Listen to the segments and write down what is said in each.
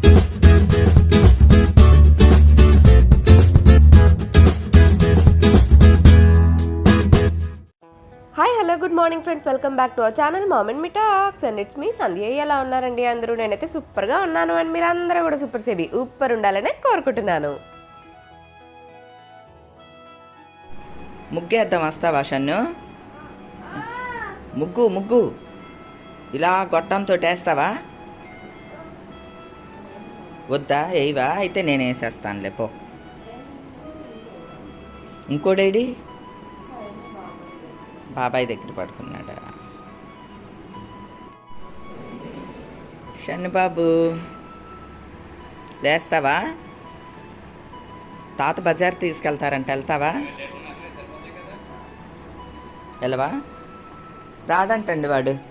Hi hello good morning friends. Welcome back to our channel mom and me talks. And it's me Sandhya. ఎలా ఉన్నారండి అందరూ? నేనైతే సూపర్గా ఉన్నాను అండ్ మీరు అందరూ కూడా సూపర్ సేబీ ఉప్పర్ ఉండాలనే కోరుకుంటున్నాను. ముగ్గేద్దాం వస్తావా షన్ను ముగ్గు ముగ్గు. ఇలా గొట్టంతో వేస్తావా వద్దా? ఏవా అయితే నేను వేసేస్తానులే పో. ఇంకోడేడి? బాబాయ్ దగ్గర పడుకున్నాడా? షన్ను లేస్తావా? తాత బజార్ తీసుకెళ్తారంట వెళ్తావా? వెళ్ళవా? రాడంటండి వాడు.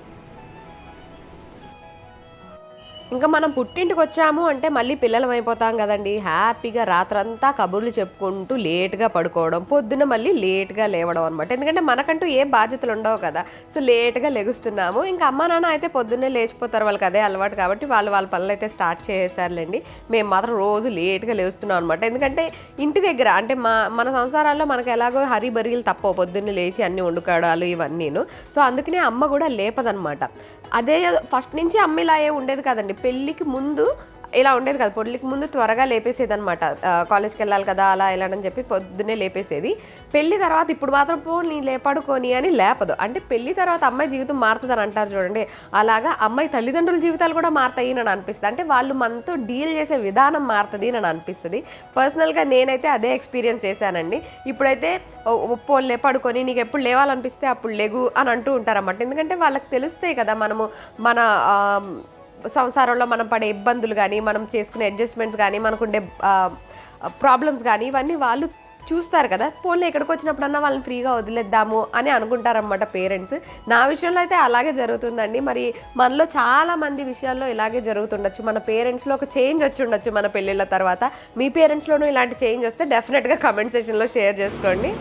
ఇంకా మనం పుట్టింటికి వచ్చాము అంటే మళ్ళీ పిల్లలం అయిపోతాం కదండి. హ్యాపీగా రాత్రంతా కబుర్లు చెప్పుకుంటూ లేట్గా పడుకోవడం పొద్దున మళ్ళీ లేట్గా లేవడం అనమాట ఎందుకంటే మనకంటూ ఏ బాధ్యతలు ఉండవు కదా. సో లేట్గా లెగుస్తున్నాము. ఇంకా అమ్మ నాన్న అయితే పొద్దున్నే లేచిపోతారు. వాళ్ళకి అదే అలవాటు కాబట్టి వాళ్ళు వాళ్ళ పనులు అయితే స్టార్ట్ చేసేసారులేండి మేము మాత్రం రోజు లేట్గా లేస్తున్నాం అనమాట ఎందుకంటే ఇంటి దగ్గర అంటే మా మన సంసారాల్లో మనకు ఎలాగో హరి బరీలు తప్పవు. పొద్దున్నే లేచి అన్ని వండుకోవడాలు ఇవన్నీను. సో అందుకనే అమ్మ కూడా లేపదనమాట అదే ఫస్ట్ నుంచి అమ్మ ఇలా ఏ ఉండేది కదండి. పెళ్ళికి ముందు ఇలా ఉండేది కదా. పెళ్ళికి ముందు త్వరగా లేపేసేది అనమాట కాలేజ్కి వెళ్ళాలి కదా అలా వెళ్ళాలని చెప్పి పొద్దున్నే లేపేసేది. పెళ్ళి తర్వాత ఇప్పుడు మాత్రం పో నీ లేపడుకొని అని లేపదు. అంటే పెళ్ళి తర్వాత అమ్మాయి జీవితం మారుతుందని అంటారు చూడండి. అలాగా అమ్మాయి తల్లిదండ్రుల జీవితాలు కూడా మారుతాయి అని అనిపిస్తుంది. అంటే వాళ్ళు మనతో డీల్ చేసే విధానం మారుతుంది అని అనిపిస్తుంది. పర్సనల్గా నేనైతే అదే ఎక్స్పీరియన్స్ చేశానండి. ఇప్పుడైతే ఒప్పో లేపడుకొని నీకు ఎప్పుడు లేవాలనిపిస్తే అప్పుడు లేగు అని అంటూ ఉంటారన్నమాట. ఎందుకంటే వాళ్ళకి తెలుస్తాయి కదా మనము మన సంసారంలో మనం పడే ఇబ్బందులు కానీ మనం చేసుకునే అడ్జస్ట్మెంట్స్ కానీ మనకుండే ప్రాబ్లమ్స్ కానీ ఇవన్నీ వాళ్ళు చూస్తారు కదా. పోన్లే ఎక్కడికి వచ్చినప్పుడన్నా వాళ్ళని ఫ్రీగా వదిలేద్దాము అని అనుకుంటారన్నమాట పేరెంట్స్. నా విషయంలో అయితే అలాగే జరుగుతుందండి. మరి మనలో చాలా మంది విషయాల్లో ఇలాగే జరుగుతుండొచ్చు. మన పేరెంట్స్లో ఒక చేంజ్ వచ్చి ఉండొచ్చు మన పెళ్ళిళ్ళ తర్వాత. మీ పేరెంట్స్లోనూ ఇలాంటి చేంజ్ వస్తే డెఫినెట్గా కమెంట్ సెక్షన్లో షేర్ చేసుకోండి.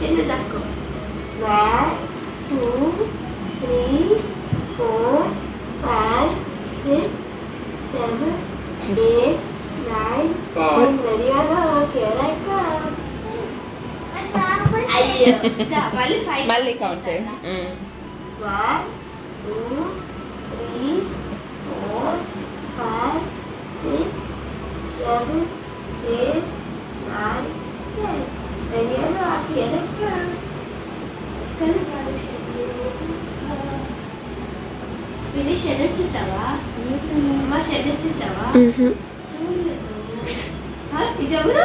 টেনে দেখো one two three four five six seven eight nine ten ਵਧੀਆ ਕਿਹੜਾ ਕੰਮ అయ్యో మళ్ళీ ఫైవ్ మళ్ళీ కౌంట్ చేయి one two three four five six seven eight nine ten చూసావా? చూసావా? ఇది ఎవరు?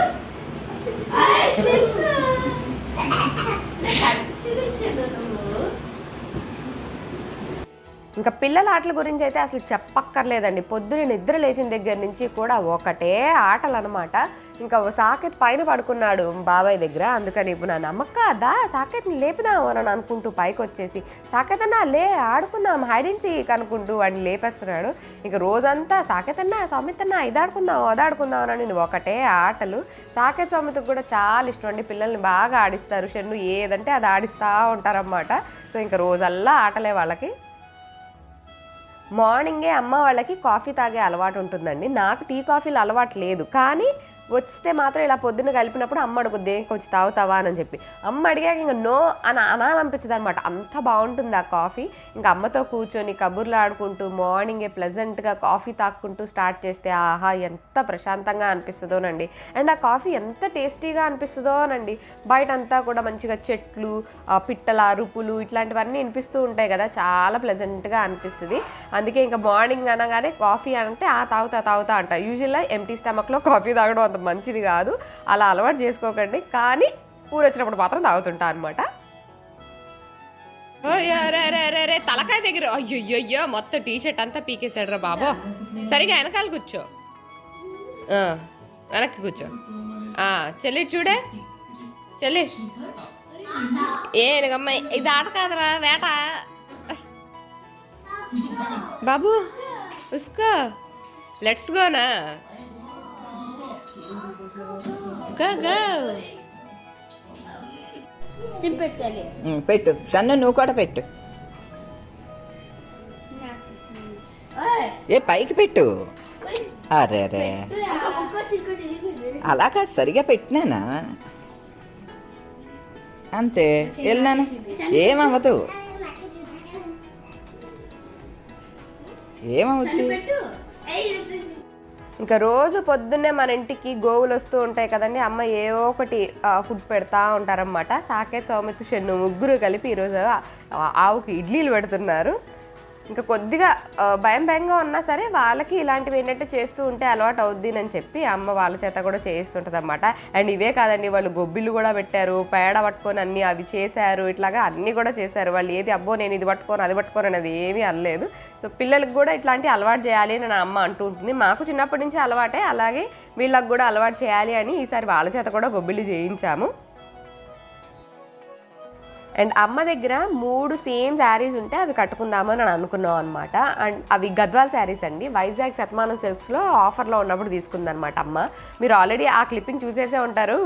ఇంకా పిల్లల ఆటల గురించి అయితే అసలు చెప్పక్కర్లేదండి. పొద్దున నిద్ర లేచిన దగ్గర నుంచి కూడా ఒకటే ఆటలు అనమాట ఇంకా ఓ సాకెత్ పైన పడుకున్నాడు బాబాయ్ దగ్గర. అందుకని ఇప్పుడు నా నమ్మక్క దా సాకెత్ని లేపుదాం అని అనుకుంటూ పైకి వచ్చేసి సాకెత్ అన్న లే ఆడుకుందాం హైడెన్ సీక్ అనుకుంటూ వాడిని లేపేస్తున్నాడు. ఇంకా రోజంతా సాకెత్ అన్న సౌమిత్ అన్న ఇది ఆడుకుందాం అది ఆడుకుందాం అని నేను ఒకటే ఆటలు. సాకెత్ సౌమిత్కి కూడా చాలా ఇష్టం అండి. పిల్లల్ని బాగా ఆడిస్తారు. షన్ను ఏదంటే అది ఆడిస్తూ ఉంటారన్నమాట. సో ఇంకా రోజల్లా ఆటలే వాళ్ళకి. మార్నింగే అమ్మ వాళ్ళకి కాఫీ తాగే అలవాటు ఉంటుందండి. నాకు టీ కాఫీలు అలవాటు లేదు. కానీ వస్తే మాత్రం ఇలా పొద్దున్న కలిపినప్పుడు అమ్మ అడుగుద్ది కొంచెం తాగుతావా? అని చెప్పి. అమ్మ అడిగాక ఇంకా నో అని అనాలనిపించదు అనమాట అంత బాగుంటుంది ఆ కాఫీ. ఇంకా అమ్మతో కూర్చొని కబుర్లు ఆడుకుంటూ మార్నింగే ప్లెజెంట్గా కాఫీ తాక్కుంటూ స్టార్ట్ చేస్తే ఆహా ఎంత ప్రశాంతంగా అనిపిస్తుందోనండి. అండ్ ఆ కాఫీ ఎంత టేస్టీగా అనిపిస్తుందోనండి. బయట అంతా కూడా మంచిగా చెట్లు పిట్టల అరుపులు ఇట్లాంటివన్నీ వినిపిస్తూ ఉంటాయి కదా చాలా ప్లెజెంట్గా అనిపిస్తుంది. అందుకే ఇంకా మార్నింగ్ అనగానే కాఫీ అంటే ఆ తాగుతా తాగుతా అంట. యూజువల్గా ఎంటీ స్టమక్లో కాఫీ తాగడం అంత మంచిది కాదు. అలా అలవాటు చేసుకోకండి. కానీ ఊరు వచ్చినప్పుడు మాత్రం తాగుతుంటా అనమాట రే తలకాయ దగ్గర. అయ్యో మొత్తం టీ షర్ట్ అంతా పీకేశాడు రా బాబో. సరిగా వెనకాల కూర్చో. వెనక్కి కూర్చో. ఆ, చెల్లి చూడే? చెల్లి. ఏనుగమ్మ ఇది ఆట కాదురా వేట. బాబు ఉస్కో. Let's gonna. తినిపెట్టాలి. ఉమ్, పెట్టు. షన్ను నువ్వు కూడా పెట్టు. ఏ పైకి పెట్టు. అరే రే అలా కాదు సరిగా పెట్టినానా? అంతే. వెళ్ళాను ఏమవ్వదు ఏమవుద్ది ఇంకా రోజు పొద్దున్నే మన ఇంటికి గోవులు వస్తూ ఉంటాయి కదండి. అమ్మ ఏవో ఒకటి ఫుడ్ పెడతా ఉంటారన్నమాట. సాకేత్ సౌమిత్ షెన్ను ముగ్గురు కలిపి ఈరోజు ఆవుకి ఇడ్లీలు పెడుతున్నారు. ఇంకా కొద్దిగా భయం భయంగా ఉన్నా సరే వాళ్ళకి ఇలాంటివి ఏంటంటే చేస్తూ ఉంటే అలవాటు అవుద్ది అని చెప్పి అమ్మ వాళ్ళ చేత కూడా చేయిస్తుంటుంది అనమాట అండ్ ఇవే కాదండి వాళ్ళు గొబ్బిళ్ళు కూడా పెట్టారు పేడ పట్టుకొని అన్ని అవి చేశారు ఇట్లాగా అన్నీ కూడా చేశారు. వాళ్ళు ఏది అబ్బో నేను ఇది పట్టుకోను అది పట్టుకోను అనేది ఏమీ అనలేదు. సో పిల్లలకు కూడా ఇట్లాంటి అలవాటు చేయాలి అని నా అమ్మ అంటూ ఉంటుంది. మాకు చిన్నప్పటి నుంచి అలవాటే అలాగే వీళ్ళకి కూడా అలవాటు చేయాలి అని ఈసారి వాళ్ళ చేత కూడా గొబ్బిళ్ళు చేయించాము. అండ్ అమ్మ దగ్గర మూడు సేమ్ శారీస్ ఉంటే అవి కట్టుకుందామని అని అనుకున్నాం అనమాట అండ్ అవి గద్వాల్ శారీస్ అండి. వైజాగ్ శతమానం సిల్క్స్లో ఆఫర్లో ఉన్నప్పుడు తీసుకుందనమాట అమ్మ. మీరు ఆల్రెడీ ఆ క్లిప్పింగ్ చూసేసే ఉంటారు.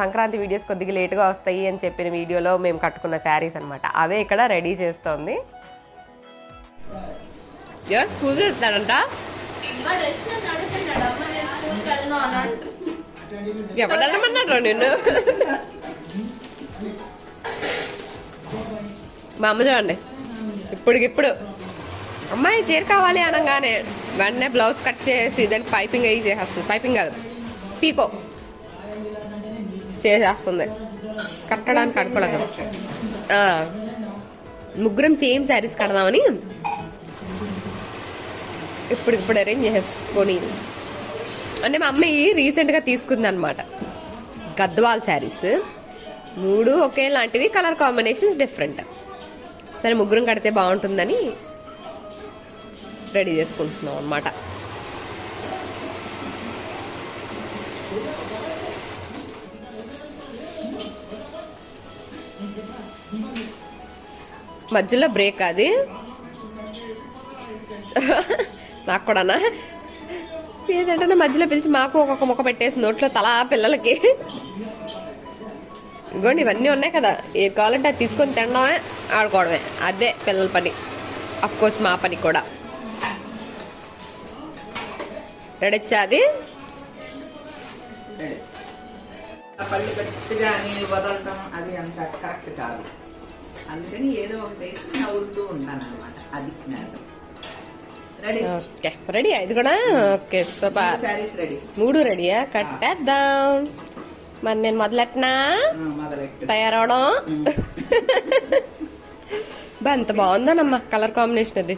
సంక్రాంతి వీడియోస్ కొద్దిగా లేట్గా వస్తాయి అని చెప్పిన వీడియోలో మేము కట్టుకున్న శారీస్ అనమాట అవే ఇక్కడ రెడీ చేస్తోంది. ఎవడన్నమన్నాడు నిన్ను? మా అమ్మ చూడండి. ఇప్పటికిప్పుడు అమ్మాయి చీర కావాలి అనగానే వెంటనే బ్లౌజ్ కట్ చేసి దానికి పైపింగ్ అయ్యి చేసేస్తుంది. పైపింగ్ కాదు. పీకో. చేసేస్తుంది. కట్టడానికి కట్టుకోలేదు ముగ్గురం సేమ్ శారీస్ కడదామని ఇప్పుడు ఇప్పుడు అరేంజ్ చేసుకొని అంటే మా అమ్మాయి రీసెంట్గా తీసుకుంది అనమాట గద్వాల్ శారీస్. మూడు ఒకేలాంటివి కలర్ కాంబినేషన్స్ డిఫరెంట్. సరే ముగ్గురం కడితే బాగుంటుందని రెడీ చేసుకుంటున్నాం అనమాట మధ్యలో బ్రేక్ అది. నాకు కూడానా? ఏదంటే మధ్యలో పిలిచి మాకు ఒక్కొక్క మొక్క పెట్టేసి నోట్లో తల పిల్లలకి. ఇగోండి ఇవన్నీ ఉన్నాయి కదా. ఏది కావాలంటే అది తీసుకొని తినడమే ఆడుకోవడమే. అదే పిల్లల పని. కోర్స్ మా పని కూడా. రెడొచ్చా అది? ఆ పళ్ళు గట్టిగా అని వదలటం అది అంత కరెక్ట్ కాదు. అందుకని ఏదో ఒకటి నవ్వుతూ ఉంటాను అనమాట అది నేను రెడీ? ఓకే. రెడీ ఇది కూడా? Okay super. మూడు రెడీయా? కట్టేద్దాం. మరి నేను మొదలెట్నా మొదలెట్టు. తయారవడం? బా ఎంత బాగుందనమ్మా కలర్ కాంబినేషన్ అది.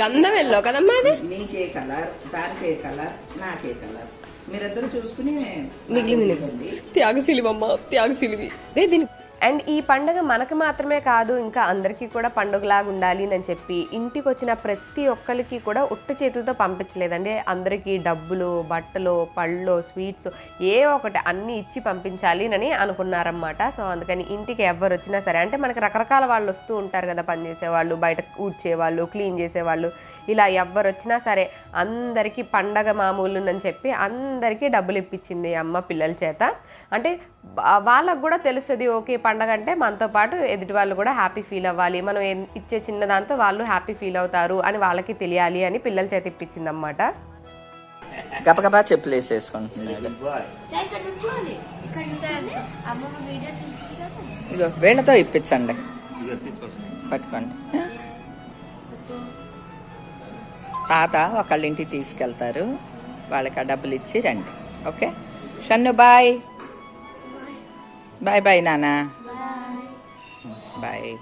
గంధం ఎల్లో కదమ్మా అది నీకే కలర్ దానికే కలర్ నాకే కలర్ మీరిద్దరు చూసుకుని మిగిలింది. త్యాగశీలివమ్మ త్యాగశీలివి అదే దీని అండ్ ఈ పండుగ మనకు మాత్రమే కాదు ఇంకా అందరికీ కూడా పండుగలాగా ఉండాలి అని చెప్పి ఇంటికి వచ్చిన ప్రతి ఒక్కరికి కూడా ఉట్టు చేతులతో పంపించలేదండి. అందరికీ డబ్బులు బట్టలు పళ్ళు స్వీట్స్ ఏ ఒకటి అన్నీ ఇచ్చి పంపించాలి అని అనుకున్నారన్నమాట. సో అందుకని ఇంటికి ఎవరు వచ్చినా సరే అంటే మనకి రకరకాల వాళ్ళు వస్తూ ఉంటారు కదా పనిచేసేవాళ్ళు బయట ఊడ్చేవాళ్ళు క్లీన్ చేసేవాళ్ళు ఇలా ఎవరు వచ్చినా సరే అందరికీ పండగ మామూలు అని చెప్పి అందరికీ డబ్బులు ఇప్పించింది అమ్మ పిల్లల చేత. అంటే వాళ్ళకు కూడా తెలుస్తుంది ఓకే పండగ అంటే మనతో పాటు ఎదుటి వాళ్ళు కూడా హ్యాపీ ఫీల్ అవ్వాలి. మనం ఏ- ఇచ్చే చిన్న దాంతో వాళ్ళు హ్యాపీ ఫీల్ అవుతారు అని వాళ్ళకి తెలియాలి అని పిల్లల చేత ఇప్పించింది అన్నమాట గబగబా చెప్పులు వేసేసుకుంటున్నాడు. వీళ్ళతో ఇప్పించండి. పట్టుకోండి. తాత ఒకళ్ళ ఇంటికి తీసుకెళ్తారు. వాళ్ళకి ఆ డబ్బులు ఇచ్చి రండి. Okay? Shannu bye. Bye bye నాన్న బాయ్.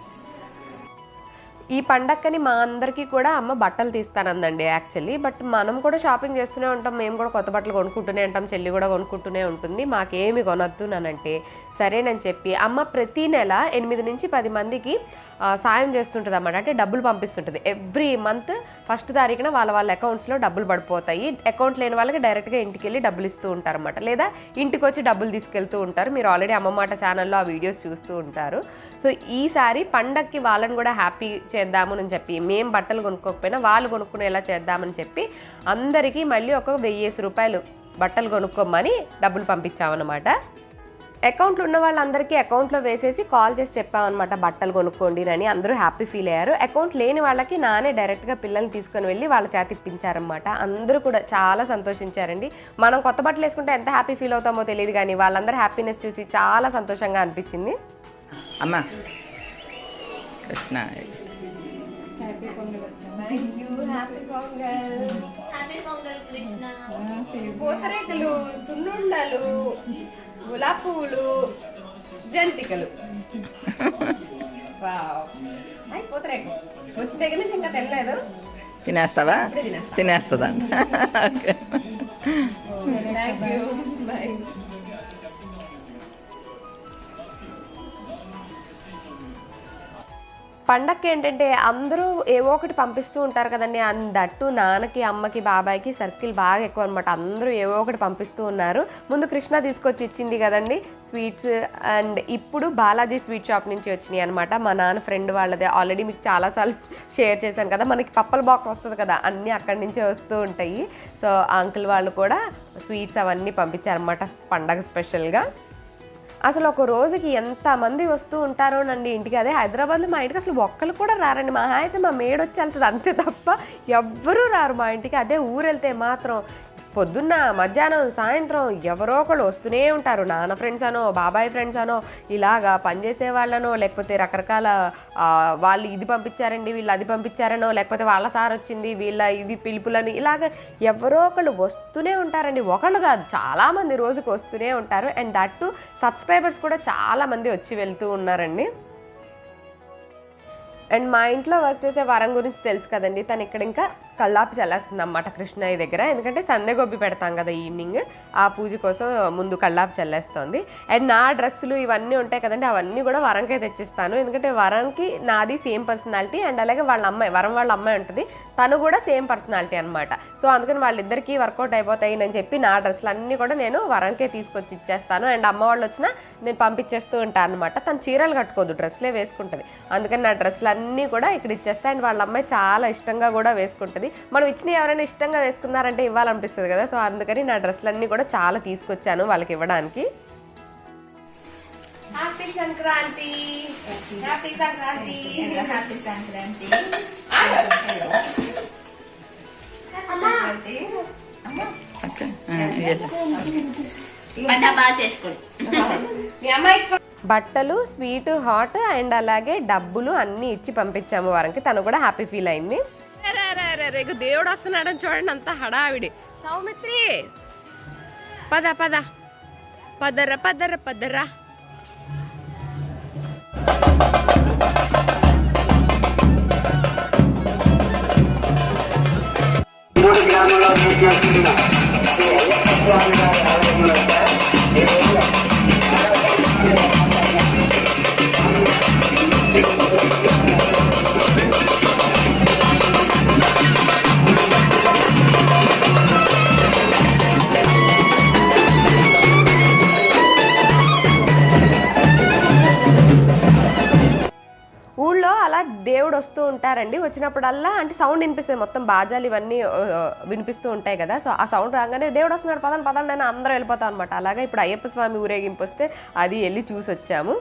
ఈ పండక్కని మా అందరికీ కూడా అమ్మ బట్టలు తీస్తానందండి యాక్చువల్లీ బట్ మనం కూడా షాపింగ్ చేస్తూనే ఉంటాం మేము కూడా కొత్త బట్టలు కొనుక్కుంటూనే ఉంటాం చెల్లి కూడా కొనుక్కుంటూనే ఉంటుంది మాకేమి కొనొద్దు నానంటే. సరేనని చెప్పి అమ్మ ప్రతి నెల ఎనిమిది నుంచి పది మందికి సాయం చేస్తుంటుంది అన్నమాట అంటే డబ్బులు పంపిస్తుంటుంది. ఎవ్రీ మంత్ ఫస్ట్ తారీఖున వాళ్ళ వాళ్ళ అకౌంట్స్లో డబ్బులు పడిపోతాయి. అకౌంట్ లేని వాళ్ళకి డైరెక్ట్గా ఇంటికి వెళ్ళి డబ్బులు ఇస్తూ ఉంటారు అనమాట లేదా ఇంటికి వచ్చి డబ్బులు తీసుకెళ్తూ ఉంటారు. మీరు ఆల్రెడీ అమ్మ మాట ఛానల్లో ఆ వీడియోస్ చూస్తూ ఉంటారు. సో ఈసారి పండక్కి వాళ్ళని కూడా హ్యాపీ చేద్దామని చెప్పి మేము బట్టలు కొనుక్కోకపోయినా వాళ్ళు కొనుక్కునేలా చేద్దామని చెప్పి అందరికీ మళ్ళీ ఒక వెయ్యేసి రూపాయలు బట్టలు కొనుక్కోమని డబ్బులు పంపించామన్నమాట. అకౌంట్లో ఉన్న వాళ్ళందరికీ అకౌంట్లో వేసేసి కాల్ చేసి చెప్పామన్నమాట బట్టలు కొనుక్కోండి అని. అందరూ హ్యాపీ ఫీల్ అయ్యారు. అకౌంట్ లేని వాళ్ళకి నానే డైరెక్ట్గా పిల్లల్ని తీసుకొని వెళ్ళి వాళ్ళ చేత ఇప్పించారనమాట అందరూ కూడా చాలా సంతోషించారండి. మనం కొత్త బట్టలు వేసుకుంటే ఎంత హ్యాపీ ఫీల్ అవుతామో తెలియదు కానీ వాళ్ళందరూ హ్యాపీనెస్ చూసి చాలా సంతోషంగా అనిపించింది. అమ్మ. కృష్ణ. హ్యాపీ పూతరేకులు సున్నుండలు గులాబ్ పువ్వులు జంతికలు అయి పూతరేకు వచ్చి దగ్గర నుంచి ఇంకా తెల్లలేదు తినేస్తావా. తినేస్తుందా? ఓకే థ్యాంక్ యూ బాయ్ పండక్కి ఏంటంటే అందరూ ఏవో ఒకటి పంపిస్తూ ఉంటారు కదండి. అందట్టు నాన్నకి అమ్మకి బాబాయ్కి సర్కిల్ బాగా ఎక్కువ అనమాట అందరూ ఏవో ఒకటి పంపిస్తూ ఉన్నారు. ముందు కృష్ణ తీసుకొచ్చి ఇచ్చింది కదండి. స్వీట్స్ అండ్ ఇప్పుడు బాలాజీ స్వీట్ షాప్ నుంచి వచ్చినాయి అనమాట మా నాన్న ఫ్రెండ్ వాళ్ళదే. ఆల్రెడీ మీకు చాలాసార్లు షేర్ చేశాను కదా. మనకి పప్పల బాక్స్ వస్తుంది కదా. అన్నీ అక్కడి నుంచే వస్తూ ఉంటాయి. సో అంకుల్ వాళ్ళు కూడా స్వీట్స్ అవన్నీ పంపించారనమాట పండగ స్పెషల్గా. అసలు ఒక రోజుకి ఎంతమంది వస్తూ ఉంటారోనండి ఇంటికి అదే హైదరాబాద్లో మా ఇంటికి అసలు ఒక్కరు కూడా రారండి. మా అయితే మా మేడొచ్చి వెళ్తుంది అంతే తప్ప ఎవ్వరూ రారు మా ఇంటికి. అదే ఊరు వెళ్తే మాత్రం పొద్దున్న మధ్యాహ్నం సాయంత్రం ఎవరో ఒకళ్ళు వస్తూనే ఉంటారు. నాన్న ఫ్రెండ్స్ అనో బాబాయ్ ఫ్రెండ్స్ అనో ఇలాగా పనిచేసే వాళ్ళనో లేకపోతే రకరకాల వాళ్ళు ఇది పంపించారండి వీళ్ళు అది పంపించారనో లేకపోతే వాళ్ళ సార్ వచ్చింది వీళ్ళ ఇది పిలుపులని ఇలాగ ఎవరో ఒకళ్ళు వస్తూనే ఉంటారండి. ఒకళ్ళు కాదు చాలామంది రోజుకి వస్తూనే ఉంటారు. అండ్ దట్టు సబ్స్క్రైబర్స్ కూడా చాలామంది వచ్చి వెళ్తూ ఉన్నారండి. అండ్ మా ఇంట్లో వర్క్ చేసే వరం గురించి తెలుసు కదండి. తను ఇక్కడ ఇంకా కళ్ళాపి చల్లేస్తుంది అన్నమాట కృష్ణయ్య దగ్గర. ఎందుకంటే సందే గోబి పెడతాం కదా ఈవినింగ్. ఆ పూజ కోసం ముందు కళ్ళాపి చల్లేస్తుంది. అండ్ నా డ్రెస్సులు ఇవన్నీ ఉంటాయి కదండి అవన్నీ కూడా వరంకే తెచ్చిస్తాను. ఎందుకంటే వరంకి నాది సేమ్ పర్సనాలిటీ అండ్ అలాగే వాళ్ళ అమ్మాయి వరం వాళ్ళ అమ్మాయి ఉంటుంది. తను కూడా సేమ్ పర్సనాలిటీ అనమాట సో అందుకని వాళ్ళిద్దరికీ వర్కౌట్ అయిపోతాయి అని చెప్పి నా డ్రెస్సులు అన్నీ కూడా నేను వరంకే తీసుకొచ్చి ఇచ్చేస్తాను. అండ్ అమ్మ వాళ్ళు వచ్చినా నేను పంపించేస్తూ ఉంటాను అనమాట తను చీరలు కట్టుకోదు డ్రెస్లే వేసుకుంటుంది. అందుకని నా డ్రెస్సులు అన్నీ కూడా ఇక్కడ ఇచ్చేస్తాను అండ్ వాళ్ళ అమ్మాయి చాలా ఇష్టంగా కూడా వేసుకుంటుంది. మనం ఇచ్చిన ఎవరైనా ఇష్టంగా వేసుకున్నారంటే ఇవ్వాలనిపిస్తుంది కదా. సో అందుకని నా డ్రెస్సులు అన్నీ కూడా చాలా తీసుకొచ్చాను వాళ్ళకి ఇవ్వడానికి. Happy Sankranti happy Sankranti happy Sankranti okay ఇయ్యలే. పంట బాగా చేసుకోండి. బట్టలు స్వీట్ హాట్ అండ్ అలాగే డబ్బులు అన్నీ ఇచ్చి పంపించాము వారికి. తను కూడా హ్యాపీ ఫీల్ అయింది. రేగు దేవుడు వస్తున్నాడని చూడండి అంత హడావిడి. సౌమిత్రి! పద పద. పదర పదర పదరా. గ్రామంలో ఉంటారండి. వచ్చినప్పుడల్లా అంటే సౌండ్ వినిపిస్తుంది మొత్తం బాజాలు ఇవన్నీ వినిపిస్తూ ఉంటాయి కదా. సో ఆ సౌండ్ రాగానే దేవుడు వస్తున్నాడు పదండి పదండి అని అందరూ వెళ్ళిపోతాం అనమాట అలాగే ఇప్పుడు అయ్యప్ప స్వామి ఊరేగింపు వస్తే అది వెళ్ళి చూసి వచ్చాము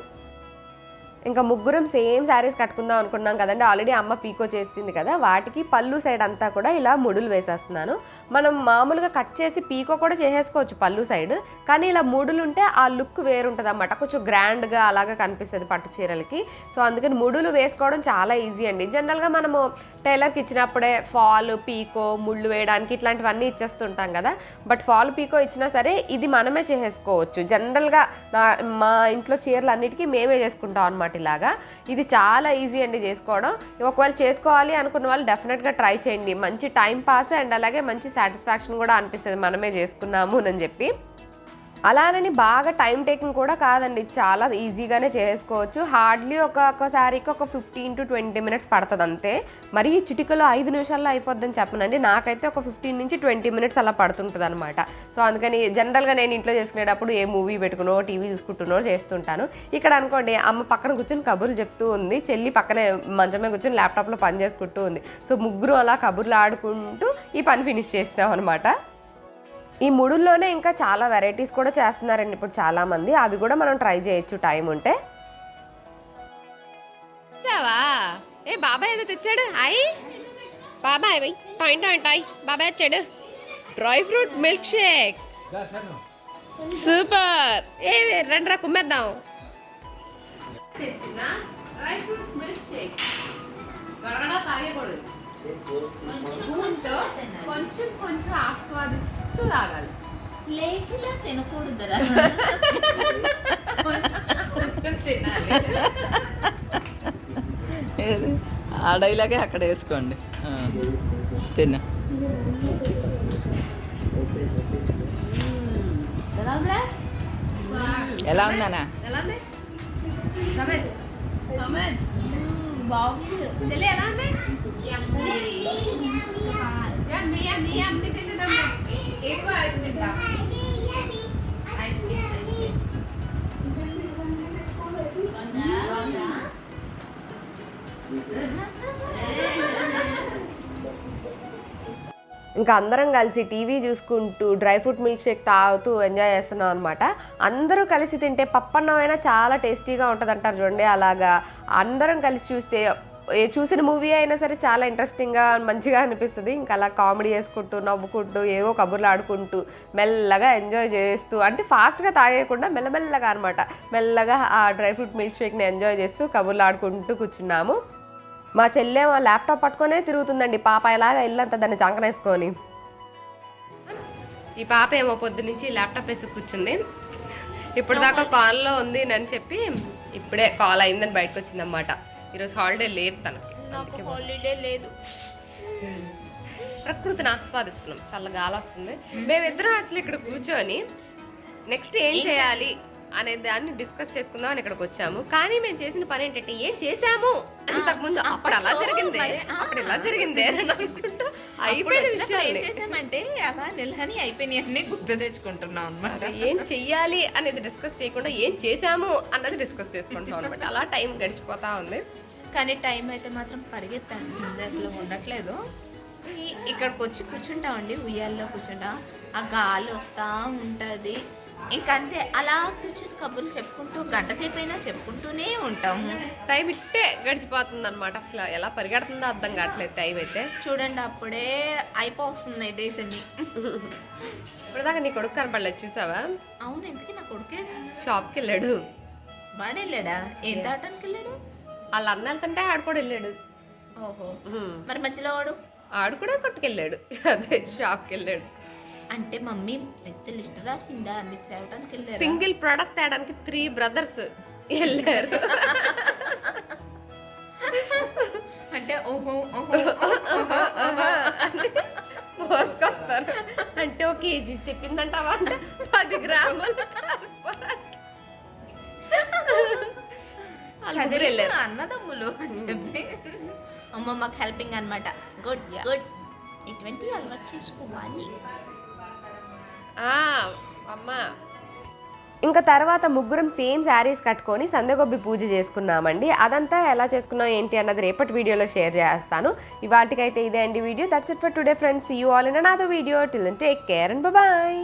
ఇంకా ముగ్గురం సేమ్ శారీస్ కట్టుకుందాం అనుకున్నాం కదండి. ఆల్రెడీ అమ్మ పీకో చేసింది కదా. వాటికి పళ్ళు సైడ్ అంతా కూడా ఇలా ముడులు వేసేస్తున్నాను. మనం మామూలుగా కట్ చేసి పీకో కూడా చేసేసుకోవచ్చు పళ్ళు సైడ్. కానీ ఇలా ముడులు ఉంటే ఆ లుక్ వేరుంటుంది అన్నమాట కొంచెం గ్రాండ్గా అలాగా కనిపిస్తుంది పట్టు చీరలకి. సో అందుకని ముడులు వేసుకోవడం చాలా ఈజీ అండి. జనరల్గా మనము టైలర్కి ఇచ్చినప్పుడే ఫాల్ పీకో ముళ్ళు వేయడానికి ఇట్లాంటివన్నీ ఇచ్చేస్తుంటాం కదా. బట్ ఫాల్ పీకో ఇచ్చినా సరే ఇది మనమే చేసేసుకోవచ్చు. జనరల్గా నా మా ఇంట్లో చీరలు అన్నిటికీ మేమే చేసుకుంటాం అనమాట అనమాట ఇలాగా ఇది చాలా ఈజీ అండి చేసుకోవడం. ఒకవేళ చేసుకోవాలి అనుకున్న వాళ్ళు డెఫినెట్గా ట్రై చేయండి. మంచి టైం పాస్ అండ్ అలాగే మంచి సాటిస్ఫాక్షన్ కూడా అనిపిస్తుంది. మనమే చేసుకున్నాము అని చెప్పి. అలానని బాగా టైం టేకింగ్ కూడా కాదండి. చాలా ఈజీగానే చేసుకోవచ్చు. హార్డ్లీ ఒక్కొక్కసారికి ఒక ఫిఫ్టీన్ టు ట్వంటీ మినిట్స్ పడుతుంది అంతే. మరి చిటికలో ఐదు నిమిషాల్లో అయిపోద్దని చెప్పనండి. నాకైతే ఒక ఫిఫ్టీన్ నుంచి ట్వంటీ మినిట్స్ అలా పడుతుంటుంది అనమాట సో అందుకని జనరల్గా నేను ఇంట్లో చేసుకునేటప్పుడు ఏ మూవీ పెట్టుకునో టీవీ చూసుకుంటున్నో చేస్తుంటాను. ఇక్కడ అనుకోండి అమ్మ పక్కన కూర్చొని కబుర్లు చెప్తూ ఉంది. చెల్లి పక్కనే మంచమే కూర్చొని ల్యాప్టాప్లో పని చేసుకుంటూ ఉంది. సో ముగ్గురు అలా కబుర్లు ఆడుకుంటూ ఈ పని ఫినిష్ చేస్తాం అనమాట ఈ ముడుల్లోనే ఇంకా చాలా వెరైటీస్ కూడా చేస్తున్నారండి ఇప్పుడు చాలామంది. అవి కూడా మనం ట్రై చేయొచ్చు టైం ఉంటే. ఏ బాబాయ్ ఏదో తెచ్చాడు? అయ్యి బాబాయ్ బై పాయింట్ పాయింట్ టాయ్ బాబాయ్ వచ్చాడు. Dry fruit milkshake. సూపర్. ఏ రండి రా కుమ్మేద్దాం. Dry fruit milkshake. త్వరగా తాగకూడదు స్పూన్తో కొంచెం కొంచెం ఆస్వాదిస్తూ తాగాలి లేకుండా తినకూడదురా కొంచెం తినాలి. ఏది? ఆ డైలాగే అక్కడ వేసుకోండి. తిన్నా ఎలా ఉందనా ఎలా ఉంది? బాగుంది. ఎలా ఉంది? ఇంకా అందరం కలిసి టీవీ చూసుకుంటూ డ్రై ఫ్రూట్ మిల్క్ షేక్ తాగుతూ ఎంజాయ్ చేస్తున్నాం అనమాట అందరూ కలిసి తింటే పప్పన్నమైనా చాలా టేస్టీగా ఉంటుంది అంటారు చూడండి. అలాగా అందరం కలిసి చూస్తే చూసిన మూవీ అయినా సరే చాలా ఇంట్రెస్టింగ్గా మంచిగా అనిపిస్తుంది. ఇంకా అలా కామెడీ చేసుకుంటూ నవ్వుకుంటూ ఏవో కబుర్లు ఆడుకుంటూ మెల్లగా ఎంజాయ్ చేస్తూ అంటే ఫాస్ట్గా తాగేయకుండా మెల్లమెల్లగా అనమాట మెల్లగా ఆ డ్రై ఫ్రూట్ మిల్క్ షేక్ని ఎంజాయ్ చేస్తూ కబుర్లు ఆడుకుంటూ కూర్చున్నాము. మా చెల్లె ల్యాప్టాప్ పట్టుకొనే తిరుగుతుందండి. పాప ఎలాగా ఇల్లంతా దాన్ని చంకనేసుకొని ఈ పాప ఏమో పొద్దు నుంచి ల్యాప్టాప్ వేసి కూర్చుంది. ఇప్పుడు దాకా కాల్లో ఉంది అని చెప్పి ఇప్పుడే కాల్ అయిందని బయటకు వచ్చింది అనమాట ఈరోజు హాలిడే లేదు తనకి. అందుకే హాలిడే లేదు. ప్రకృతిని ఆస్వాదిస్తున్నాం. చాలా గాలి వస్తుంది. మేమిద్దరం అసలు ఇక్కడ కూర్చొని నెక్స్ట్ ఏం చేయాలి? అనే దాన్ని డిస్కస్ చేసుకుందాం అని ఇక్కడికి వచ్చాము. కానీ మేము చేసిన పని ఏంటంటే ఏం చేసాము అంతకు ముందు అప్పుడు అలా జరిగిందే. అప్పుడు ఇలా జరిగిందే అయిపోయిన విషయాలు. చేసామంటే అలా నిలహని అయిపోయినాయి అన్నీ గుర్తు తెచ్చుకుంటున్నాం అనమాట ఏం చెయ్యాలి అనేది డిస్కస్ చేయకుండా ఏం చేసాము అన్నది డిస్కస్ చేసుకుంటాం అనమాట అలా టైం గడిచిపోతా ఉంది. కానీ టైం అయితే మాత్రం పరిగెత్తాల్సిందే అసలు ఉండట్లేదు. ఇక్కడికి వచ్చి కూర్చుంటామండి ఉయ్యాల్లో కూర్చుంటాం. ఆ గాలి వస్తూ ఉంటుంది. ఇంకంతే. అలా కూర్చొని కబుర్లు చెప్పుకుంటూ గంట సేపు అయినా చెప్పుకుంటూనే ఉంటాము. టైం ఇట్టే గడిచిపోతుంది అనమాట అసలు ఎలా పరిగెడుతుందో అర్థం కావట్లేదు టైం అయితే. చూడండి అప్పుడే అయిపోతున్నాయి డేస్ అన్ని. ఇప్పటిదాకా నీ కొడుకు కనపడలేదు చూసావా? అవును ఎందుకు నా కొడుకే? షాప్కి వెళ్ళాడు. వాడు వెళ్ళాడా ఏం దాటానికి వెళ్ళాడు? వాళ్ళ అన్న వెళ్తుంటే ఆడు కూడా వెళ్ళాడు. ఓహో. మరి మధ్యలో వాడు? ఆడు కూడా కొట్టుకెళ్ళాడు. అదే షాప్కి వెళ్ళాడు. అంటే మమ్మీ పెద్ద లిస్ట్ రాసిందా? అన్ని తేవడానికి వెళ్ళారా? సింగిల్ ప్రోడక్ట్ తేయడానికి త్రీ బ్రదర్స్ వెళ్ళారు. అంటే ఓహో. మోసుకొస్తారు అంటే ఒక కేజీ చెప్పిందంటావా? అంటే పది గ్రాములు అన్నదమ్ములు అని చెప్పి. అమ్మ మాకు హెల్పింగ్ అన్నమాట. Good good. ఇటువంటి అలవాటు చేసుకోవాలి. అమ్మా. ఇంకా తర్వాత ముగ్గురం సేమ్ శారీస్ కట్టుకొని సందగొబ్బి పూజ చేసుకున్నామండి. అదంతా ఎలా చేసుకున్నాం ఏంటి అన్నది రేపటి వీడియోలో షేర్ చేస్తాను. ఇవాటికైతే ఇదే అండి video. That's it for today friends you all in another video till take care and bye